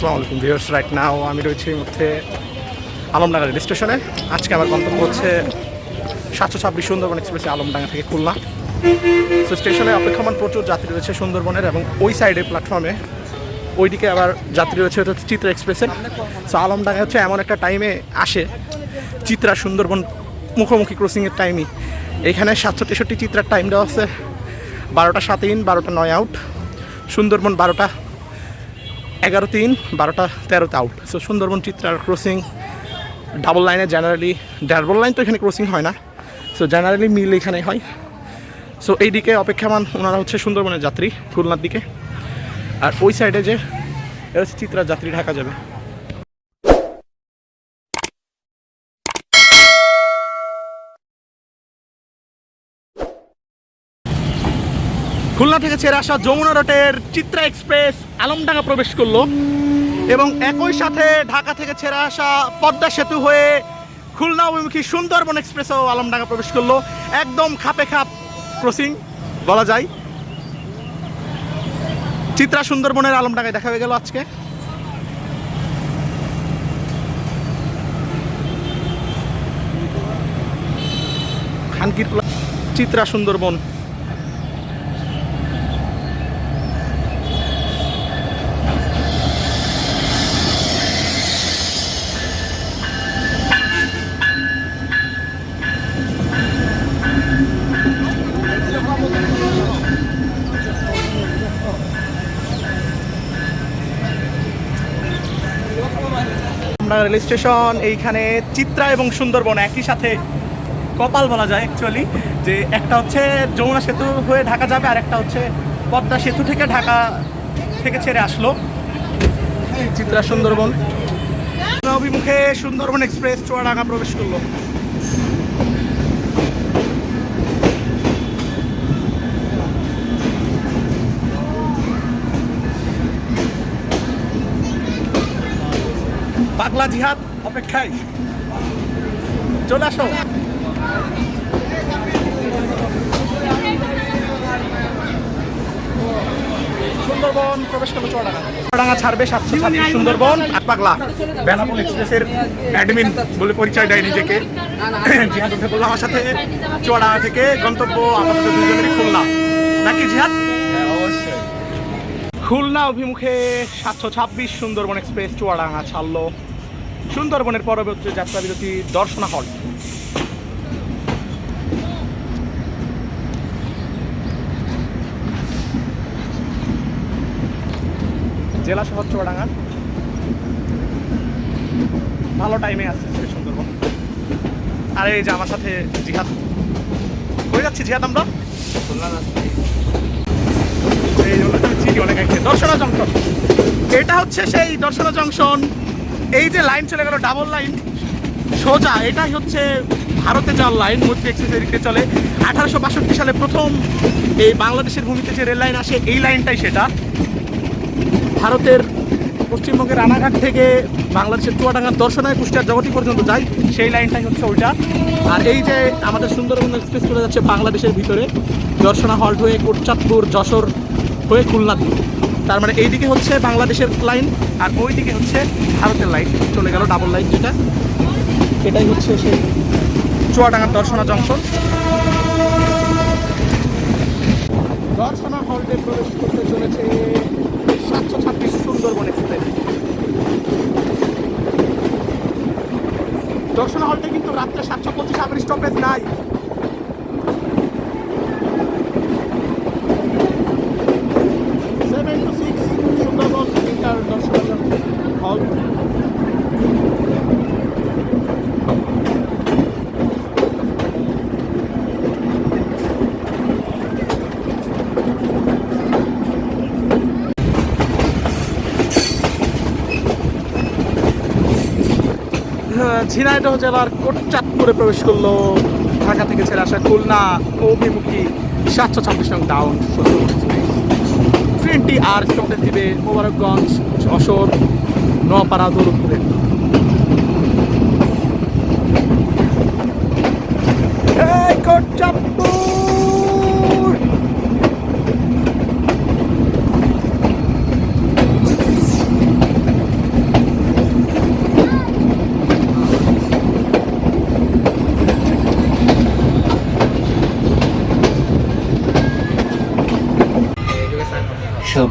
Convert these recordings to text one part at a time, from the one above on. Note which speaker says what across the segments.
Speaker 1: আসসালামু আলাইকুম viewers right now আমি রয়েছি এই মুহূর্তে আলমডাঙ্গা রেল স্টেশনে। আজকে আমার গন্তব্য হচ্ছে সাতশো ছাব্বিশ সুন্দরবন এক্সপ্রেসে আলমডাঙ্গা থেকে খুলনা। তো স্টেশনে অপেক্ষমান প্রচুর যাত্রী রয়েছে সুন্দরবনের এবং ওই সাইডে প্ল্যাটফর্মে ওইদিকে আবার যাত্রী রয়েছে হচ্ছে চিত্রা এক্সপ্রেসের সো আলমডাঙ্গা হচ্ছে এমন একটা টাইমে আসে, চিত্রা সুন্দরবন মুখোমুখি ক্রসিংয়ের টাইমই এখানে সাতশো তেষট্টি চিত্রার টাইম দেওয়া আছে। বারোটা সাত ইন বারোটা নয় আউট সুন্দরবন বারোটা এগারো তিন, বারোটা তেরোতে আউট সো সুন্দরবন চিত্রার ক্রসিং ডাবল লাইনে জেনারেলি ডাবল লাইন তো এখানে ক্রসিং হয় না। সো জেনারেলি মিল এখানে হয়। সো এই দিকে অপেক্ষামান ওনারা হচ্ছে সুন্দরবনের যাত্রী, খুলনার দিকে। আর ওই সাইডে যে এটা হচ্ছে চিত্রার যাত্রী, ঢাকা যাবে। খুলনা থেকে ছেড়ে আসা যমুনা রোডের চিত্রা এক্সপ্রেস আলমডাঙ্গা প্রবেশ করল। এবং একই সাথে ঢাকা থেকে ছেড়ে আসা পদ্মা সেতু হয়ে খুলনা অভিমুখী সুন্দরবন এক্সপ্রেসও আলমডাঙ্গা প্রবেশ করল। একদম খাপে খাপ ক্রসিং বলা যায়। চিত্রা সুন্দরবনের আলমডাঙ্গায় দেখা হয়ে গেল আজকে। খানকির চিত্রা সুন্দরবন। আমরা রেল স্টেশন, এইখানে চিত্রা এবং সুন্দরবন একই সাথে কপাল বলা যায় অ্যাকচুয়ালি যে একটা হচ্ছে যমুনা সেতু হয়ে ঢাকা যাবে আর একটা হচ্ছে পদ্মা সেতু থেকে ঢাকা থেকে ছেড়ে আসলো। চিত্রা সুন্দরবন। অভিমুখে সুন্দরবন এক্সপ্রেস চুয়াডাঙ্গা প্রবেশ করল। পাগলা জিহাদ অপেক্ষায়। চলে আসো। সুন্দরবন চুয়াডাঙ্গা। ছাড়বে সুন্দরবন। পাগলা। এক্সপ্রেসের বলে পরিচয় আমার সাথে। থেকে গন্তব্য খুলনা। নাকি খুলনা অভিমুখে সাতশো ছাব্বিশ সুন্দরবন এক্সপ্রেস চুয়াডাঙ্গা ছাড়লো। সুন্দরবনের পরবর্তী যাত্রা বিরতি দর্শনা হল। জেলা শহর চুয়াডাঙ্গা। ভালো টাইমে আসছে সুন্দরবন। আর এই যে আমার সাথে জিহাদ। কই যাচ্ছি জিহাদ আমরা? অনেক দর্শনা জংশন। এটা হচ্ছে সেই দর্শনা জংশন। এই যে লাইন চলে গেল ডাবল লাইন সোজা, এটাই হচ্ছে ভারতে যাওয়ার লাইন মৈত্রী এক্সপ্রেস এদিকে চলে। আঠারোশো বাষট্টি সালে প্রথম এই বাংলাদেশের ভূমিতে যে রেল লাইন আসে, এই লাইনটাই সেটা। ভারতের পশ্চিমবঙ্গের রানাঘাট থেকে বাংলাদেশের চুয়াডাঙ্গার দর্শনায় কুষ্টিয়ার জগতি পর্যন্ত যায় সেই লাইনটাই হচ্ছে ওইটা। আর এই যে আমাদের সুন্দরবন এক্সপ্রেস চলে যাচ্ছে বাংলাদেশের ভিতরে, দর্শনা হল্ট হয়ে কোটচাঁদপুর, যশোর হয়ে খুলনা দিকে তার মানে এইদিকে হচ্ছে বাংলাদেশের লাইন আর ওই দিকে হচ্ছে ভারতের লাইন। চলে গেল ডাবল লাইন যেটা। এটাই হচ্ছে সেই চুয়াডাঙ্গার দর্শনা জংশন দর্শনা হল্টে প্রবেশ করতে চলেছে সাতশো ছাব্বিশ সুন্দরবন দর্শনা হল্টে কিন্তু রাত্রে সাতশো পঁচিশ আবার স্টপেজ নাই seven two six Sundarban inter Darshana হল ঝিনাইদহ জেলার কোটচাঁদপুরে প্রবেশ করল। ঢাকা থেকে ছেড়ে আসা খুলনা, অভিমুখী সাতশো ছাব্বিশ নং ডাউন ট্রেনটি আর স্টপেজ দিবে মোবারকগঞ্জ, যশোর নোয়াপাড়া দৌলতপুরে। কোটচাঁদপুর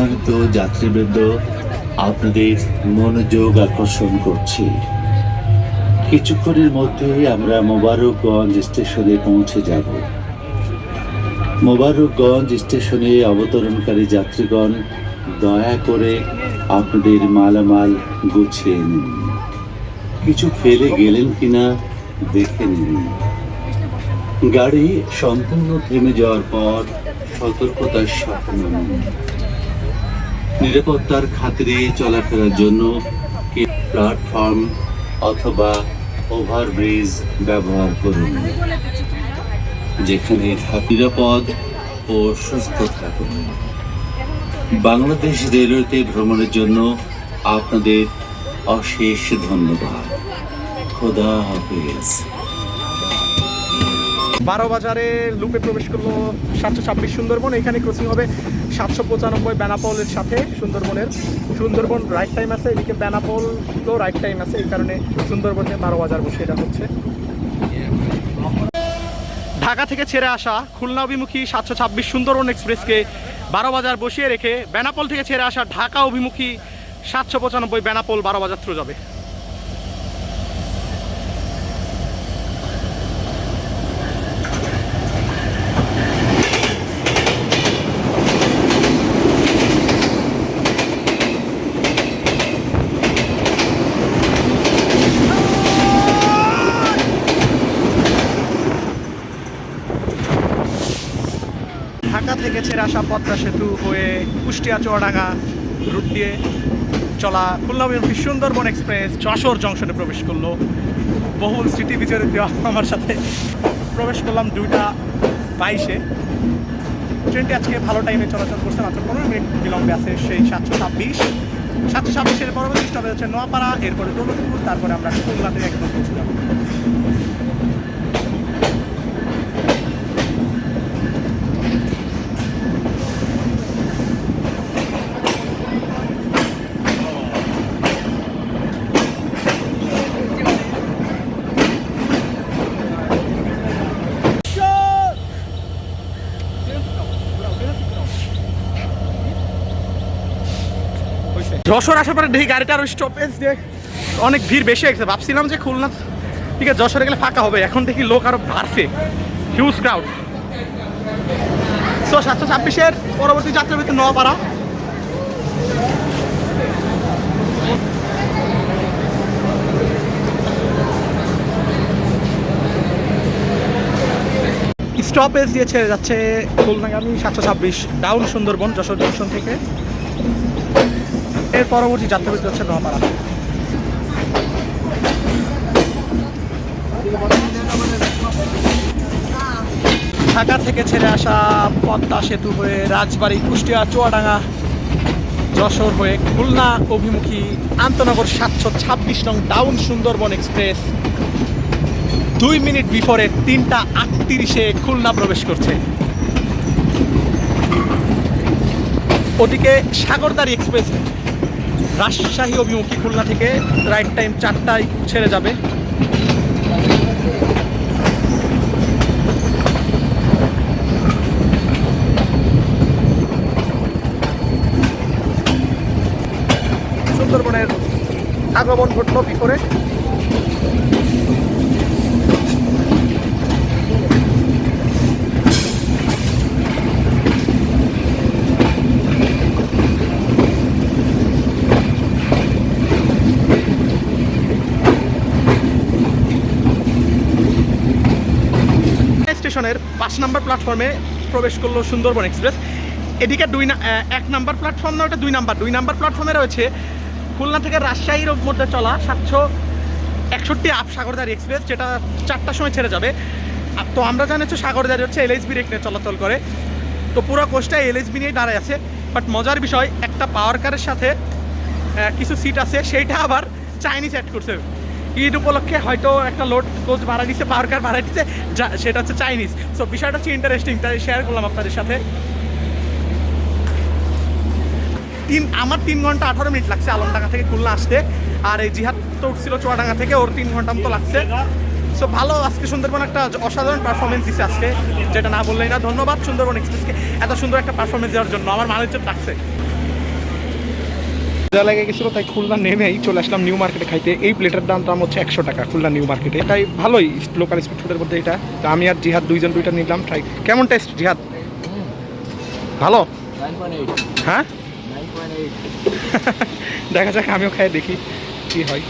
Speaker 2: সম্মানিত যাত্রীবৃন্দ, আপনাদের মনোযোগ আকর্ষণ করছি। কিছুক্ষণের মধ্যেই আমরা মোবারকগঞ্জ স্টেশনে পৌঁছে যাব। মোবারকগঞ্জ স্টেশনে অবতরণকারী যাত্রীগণ, দয়া করে আপনাদের মালামাল গুছিয়ে নিন। কিছু ফেলে গেলেন কিনা দেখে নিন। গাড়ি সম্পূর্ণ থেমে যাওয়ার পর সতর্কতার সাথে নিরাপত্তার খাতিরে চলাফেরার জন্য প্ল্যাটফর্ম অথবা ওভারব্রিজ ব্যবহার করুন, যেখানে নিরাপদ ও সুস্থ থাকুন। বাংলাদেশ রেলওয়েতে ভ্রমণের জন্য আপনাদের অশেষ ধন্যবাদ। খোদা হাফেজ।
Speaker 1: বারো বাজারে লুপে প্রবেশ করল সাতশো ছাব্বিশ সুন্দরবন, এখানে ক্রসিং হবে সাতশো পঁচানব্বই বেনাপোলের সাথে সুন্দরবনের, সুন্দরবন রাইট টাইম আছে, এদিকে বেনাপোলও রাইট টাইম আছে, এই কারণে সুন্দরবনে বারো বাজার বসে এটা হচ্ছে। ঢাকা থেকে ছেড়ে আসা খুলনা অভিমুখী সাতশো ছাব্বিশ সুন্দরবন এক্সপ্রেসকে বারো বাজার বসিয়ে রেখে বেনাপোল থেকে ছেড়ে আসা ঢাকা অভিমুখী সাতশো পঁচানব্বই বেনাপোল বারো বাজার থ্রু যাবে। ছেড়ে আসা পদ্মা সেতু হয়ে কুষ্টিয়া, চুয়াডাঙ্গা রুট দিয়ে চলা খুলনা অভিমুখী সুন্দরবন এক্সপ্রেস যশোর জংশনে প্রবেশ করল। বহুল স্মৃতি বিচরিত আমার সাথে। প্রবেশ করলাম দুইটা বাইশে। ট্রেনটি আজকে ভালো টাইমে চলাচল করছে, মাত্র পনেরো মিনিট বিলম্বে আছে সেই সাতশো ছাব্বিশ। সাতশো ছাব্বিশের পরবর্তী স্টপে হচ্ছে নোয়াপাড়া, এরপরে দৌলতপুর, তারপরে আমরা খুলনাতে একদম পৌঁছে যাব। যশোর আসার পরে দেখি গাড়িটার ওই স্টপেজ দিয়ে অনেক ভিড় বেশি হয়েছে। ভাবছিলাম যে খুলনা, ঠিক আছে, যশোরে গেলে ফাঁকা হবে। এখন দেখি লোক আরও বাড়ছে। হিউজ ক্রাউড সো সাতশো ছাব্বিশের পরবর্তী যাত্রা ভিতরে নোয়াপাড়া স্টপেজ দিয়ে ছেড়ে যাচ্ছে খুলনাগামী সাতশো ছাব্বিশ ডাউন সুন্দরবন, যশোর জংশন থেকে। এর পরবর্তী যাত্রাবিরতি হচ্ছে নোয়াপাড়া ঢাকা থেকে ছেড়ে আসা পদ্মা সেতু হয়ে রাজবাড়ী, কুষ্টিয়া, চুয়াডাঙ্গা, যশোর হয়ে খুলনা, অভিমুখী আন্তনগর সাতশো ছাব্বিশ নং ডাউন সুন্দরবন এক্সপ্রেস দুই মিনিট বিফোরে তিনটা আটত্রিশে খুলনা প্রবেশ করছে। ওদিকে সাগরদারি এক্সপ্রেস রাজশাহী অভিমুখী খুলনা থেকে রাইট টাইম চারটায় ছেড়ে যাবে। সুন্দরবনের আগমন ঘটল বিফোরে স্টেশনের পাঁচ নম্বর প্ল্যাটফর্মে প্রবেশ করল সুন্দরবন এক্সপ্রেস। এদিকে দুই এক নাম্বার প্ল্যাটফর্ম না, ওটা দুই নাম্বার। দুই নাম্বার প্ল্যাটফর্মে রয়েছে খুলনা থেকে রাজশাহীর মধ্যে চলা সাতশো একষট্টি আপ সাগরদারি এক্সপ্রেস, যেটা চারটার সময় ছেড়ে যাবে। তো আমরা জানি সাগরদারি হচ্ছে এলএসবি রেক নিয়ে চলাচল করে। তো পুরো কোচটা এলএসবি নিয়ে দাঁড়ায় আছে। বাট মজার বিষয়, একটা পাওয়ার কারের সাথে কিছু সিট আছে, সেইটা আবার চাইনিজ অ্যাড করছে। ঈদ উপলক্ষে হয়তো একটা লোড কোচ ভাড়া দিচ্ছে পাওয়ার কার ভাড়া দিচ্ছে যা- সেটা হচ্ছে চাইনিজ সো বিষয়টা হচ্ছে ইন্টারেস্টিং তাই শেয়ার করলাম আপনাদের সাথে। তিন, আমার তিন ঘণ্টা আঠারো মিনিট লাগছে আলমডাঙ্গা থেকে খুলনা আসতে। আর এই জিহাদ তো উঠছিল চুয়াডাঙ্গা থেকে, ওর তিন ঘণ্টা মতো লাগছে। সো ভালো, আজকে সুন্দরবন একটা অসাধারণ পারফরমেন্স দিচ্ছে আজকে। যেটা না বললেই না, ধন্যবাদ সুন্দরবন এক্সপ্রেসকে এত সুন্দর একটা পারফরমেন্স দেওয়ার জন্য। আমার মানুষজন লাগছে যা লেগে গেছিল তাই খুলনা নেমেই চলে আসলাম নিউ মার্কেটে খাইতে। এই প্লেটের দাম দাম হচ্ছে একশো টাকা খুলনা নিউ মার্কেটে এটাই ভালোই লোকাল স্ট্রিট ফুডের মধ্যে এটা। তো আমি আর জিহাদ দুইজন দুইটা নিলাম ট্রাই কেমন টেস্ট জিহাদ? ভালো? হ্যাঁ? দেখা যাক আমিও খাই দেখি কি হয়।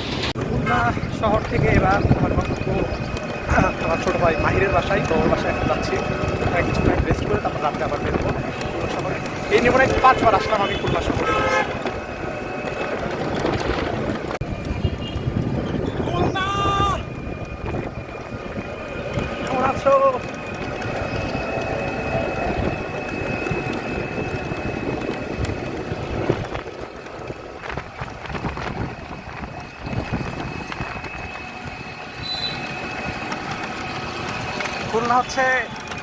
Speaker 1: শহর থেকে এবার আমার আমার ছোটো ভাই মাহিরের বাসায় তো বাসায় এখন যাচ্ছি। কিছু টাইম রেস্ট করে তারপর রাত্রে আবার বেরোবো। শহরে এই নিয়ে মনে হয় পাঁচবার আসলাম আমি খুলনা শহরে খুলনা! কেমন আছো খুলনা হচ্ছে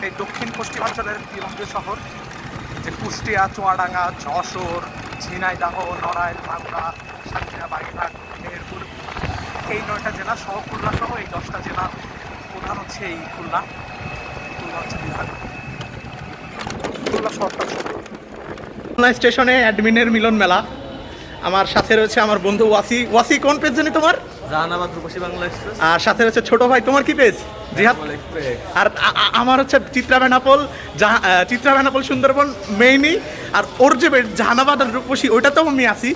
Speaker 1: এই দক্ষিণ পশ্চিমাঞ্চলের বিভাগীয় শহর, যে কুষ্টিয়া, চুয়াডাঙ্গা, যশোর, ঝিনাইদহ, নড়াইল মাগুরা সাতক্ষীরা, বাগেরহাট, মেহেরপুর, এই নয়টা জেলা সহ খুলনা সহ এই দশটা জেলা প্রধান হচ্ছে এই খুলনা খুলনা হচ্ছে বিভাগ খুলনা শহরটা খুলনা স্টেশনে অ্যাডমিনের মিলন মেলা। আমার সাথে রয়েছে আমার বন্ধু ওয়াসি। ওয়াসি, কোন পেজ তোমার?
Speaker 3: জাহানাবাদ রূপসী বাংলা এক্সপ্রেস।
Speaker 1: আর সাথে রয়েছে ছোট ভাই তোমার কি পেজ জিহাদ আর আমার হচ্ছে চিত্রা বেনাপোল চিত্রা বেনাপোল সুন্দরবন মেইনই। আর ওর যে জাহানাবাদ আর রূপসী ওইটাতেও আমি আছি।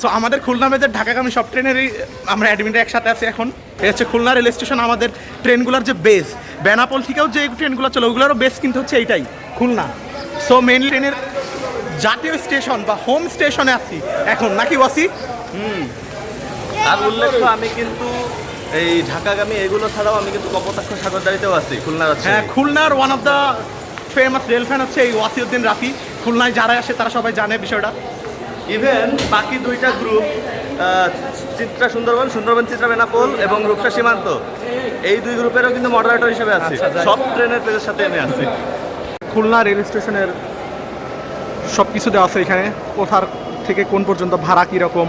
Speaker 1: সো আমাদের খুলনা মেয়েদের ঢাকাগামী সব ট্রেনেরই আমরা অ্যাডমিনটা একসাথে আছি এখন। এই হচ্ছে খুলনা রেল স্টেশন আমাদের ট্রেনগুলোর যে বেস বেনাপোল থেকেও যে ট্রেনগুলো চলে ওগুলোরও বেস কিন্তু হচ্ছে এইটাই খুলনা। সো মেইনলি ট্রেনের জাতীয় স্টেশন বা হোম স্টেশনে আছি। এখন নাকি ওয়াসি?
Speaker 3: আর উল্লেখ্য আমি কিন্তু এই ঢাকাগামী এগুলো ছাড়াও আমি কিন্তু কপোতাক্ষ সাগরদারিতেও আছি খুলনা
Speaker 1: হ্যাঁ খুলনার one of the famous rail fan হচ্ছে এই ওয়াসিউদ্দিন রাফি। খুলনায় যারা আসে তারা সবাই জানে বিষয়টা।
Speaker 3: ইভেন বাকি দুইটা গ্রুপ চিত্রা সুন্দরবন সুন্দরবন চিত্রা বেনাপোল এবং রূপসা সীমান্ত এই দুই গ্রুপেরও কিন্তু মডারেটর হিসেবে আছে।
Speaker 1: আচ্ছা,
Speaker 3: সব ট্রেনের পেজের সাথে আমি আছি।
Speaker 1: খুলনা রেল স্টেশনের সব কিছু দেওয়া আছে এখানে। কোথার থেকে কোন পর্যন্ত ভাড়া কীরকম?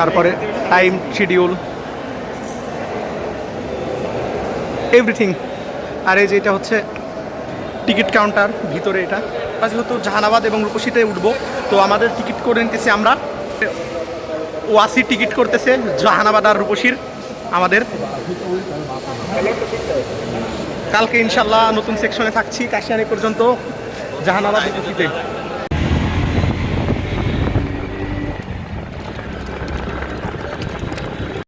Speaker 1: তারপরে টাইম শিডিউল এভরিথিং আর এই যে এটা হচ্ছে টিকিট কাউন্টার ভিতরে এটা। যেহেতু জাহানাবাদ এবং রূপসীতে উঠবো, তো আমাদের টিকিট করে নিতেছি আমরা। ওয়াসি টিকিট করতেছে জাহানাবাদ আর রূপসীর আমাদের। কালকে ইনশাল্লাহ নতুন সেকশনে থাকছি, কাশিয়ানি পর্যন্ত জাহানাবাদ রূপসীতে।